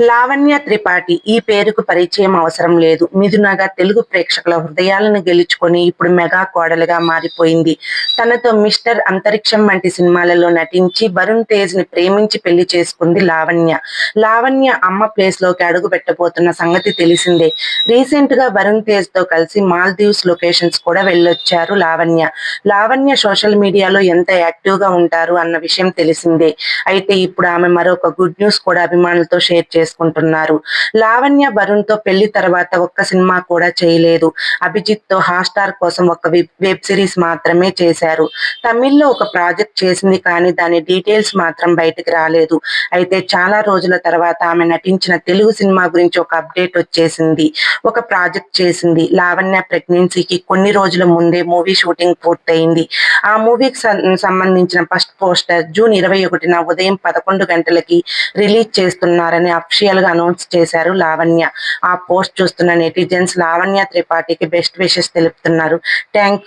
లావణ్య త్రిపాఠి ఈ పేరుకు పరిచయం అవసరం లేదు. మిథునగా తెలుగు ప్రేక్షకుల హృదయాలను గెలుచుకొని ఇప్పుడు మెగా కోడలుగా మారిపోయింది. తనతో మిస్టర్ అంతరిక్షం వంటి సినిమాలలో నటించి వరుణ్ తేజ్ని ప్రేమించి పెళ్ళి చేసుకుంది లావణ్య. లావణ్య అమ్మ ప్లేస్లోకి అడుగు పెట్టబోతున్న సంగతి తెలిసిందే. రీసెంట్గా వరుణ్ తేజ్తో కలిసి మాల్దీవ్స్ లొకేషన్స్ కూడా వెళ్ళొచ్చారు లావణ్య. లావణ్య సోషల్ మీడియాలో ఎంత యాక్టివ్గా ఉంటారు అన్న విషయం తెలిసిందే. అయితే ఇప్పుడు ఆమె మరొక గుడ్ న్యూస్ కూడా అభిమానులతో షేర్ చేసుకుంటున్నారు. లావణ్య వరుణ్తో పెళ్ళి తర్వాత ఒక్క సినిమా కూడా చేయలేదు. అభిజిత్తో హాట్స్టార్ కోసం ఒక వెబ్ సిరీస్ మాత్రమే చేశారు. తమిళ్ళో ఒక ప్రాజెక్ట్ చేసింది కానీ దాని డీటెయిల్స్ మాత్రం బయటకు రాలేదు. అయితే చాలా రోజుల తర్వాత ఆమె నటించిన తెలుగు సినిమా గురించి ఒక అప్డేట్ వచ్చేసింది. ఒక ప్రాజెక్ట్ చేసింది. లావణ్య ప్రెగ్నెన్సీకి కొన్ని రోజుల ముందే మూవీ షూటింగ్ పూర్తయింది. ఆ మూవీకి సంబంధించిన ఫస్ట్ పోస్టర్ జూన్ ఇరవై ఒకటిన ఉదయం పదకొండు గంటలకి రిలీజ్ చేస్తున్నారని అఫిషియల్గా అనౌన్స్ చేశారు లావణ్య. ఆ పోస్ట్ చూస్తున్న నెటిజన్స్ లావణ్య త్రిపాఠికి బెస్ట్ విషెస్ తెలుపుతున్నారు. థ్యాంక్